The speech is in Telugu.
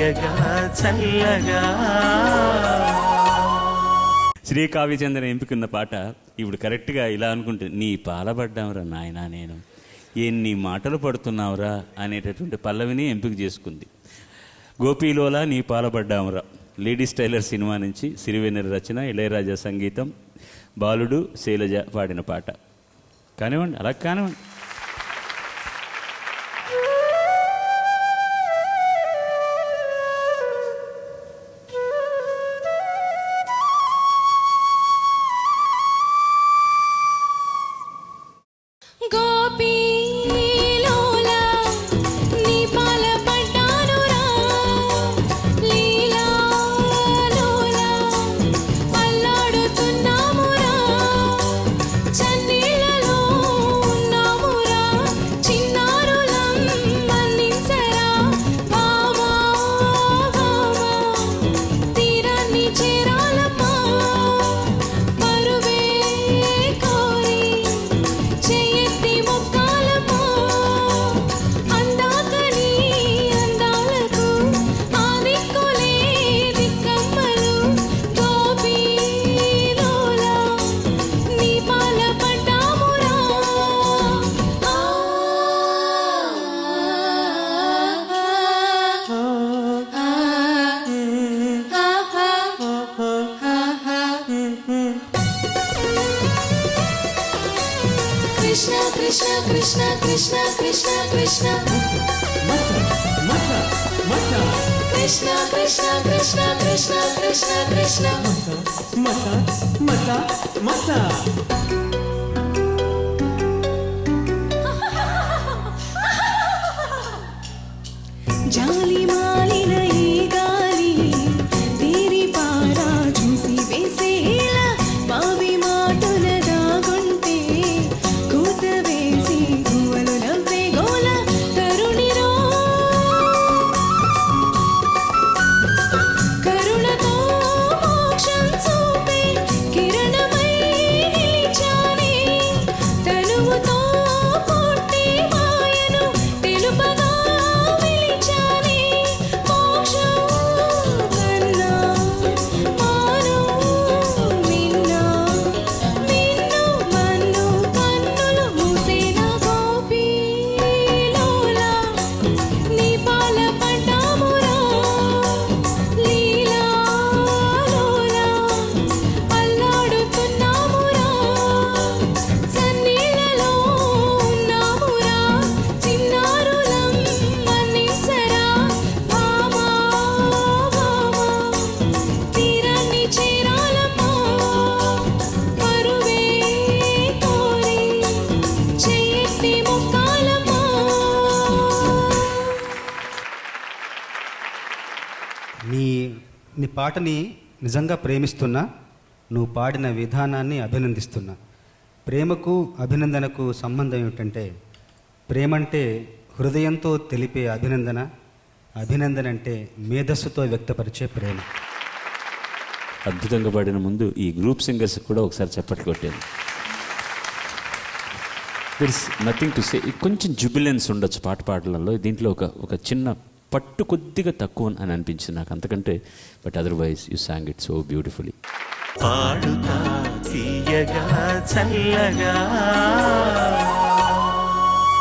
తీయగా చల్లగా. శ్రీ కావ్యచంద్ర ఎంపికన్న పాట ఇప్పుడు కరెక్ట్గా ఇలా అనుకుంటే నీ పాలబడ్డావురా నాయనా నేను ఎన్ని మాటలు పడుతున్నావురా అనేటటువంటి పల్లవిని ఎంపిక చేసుకుంది. గోపీలోలా నీ పాలబడ్డామురా లేడీస్ టైలర్ సినిమా నుంచి సిరివెన్నెల రచన ఇళయరాజా సంగీతం బాలుడు శైలజ పాడిన పాట. కానివ్వండి అలా కానివ్వండి. कृष्णा कृष्णा कृष्णा कृष्णा कृष्णा कृष्णा कृष्णा कृष्णा कृष्णा कृष्णा कृष्णा मसा मसा मसा मसा जाली माँ పాటని నిజంగా ప్రేమిస్తున్నా నువ్వు పాడిన విధానాన్ని అభినందిస్తున్నా. ప్రేమకు అభినందనకు సంబంధం ఏమిటంటే ప్రేమ అంటే హృదయంతో తెలిపే అభినందన అభినందన అంటే మేధస్సుతో వ్యక్తపరిచే ప్రేమ. అద్భుతంగా పాడిన ముందు ఈ గ్రూప్ సింగర్స్ కూడా ఒకసారి చప్పట్లు కొట్టాను there is nothing to say కొంచెం జుబిలెన్స్ ఉండొచ్చు పాట పాడడంలో దీంట్లో ఒక ఒక చిన్న పట్టు కొద్దిగా తక్కువ అని అనిపించింది నాకు. అంతకంటే but otherwise you sang it so beautifully పాడుతా తీయగా చల్లగా.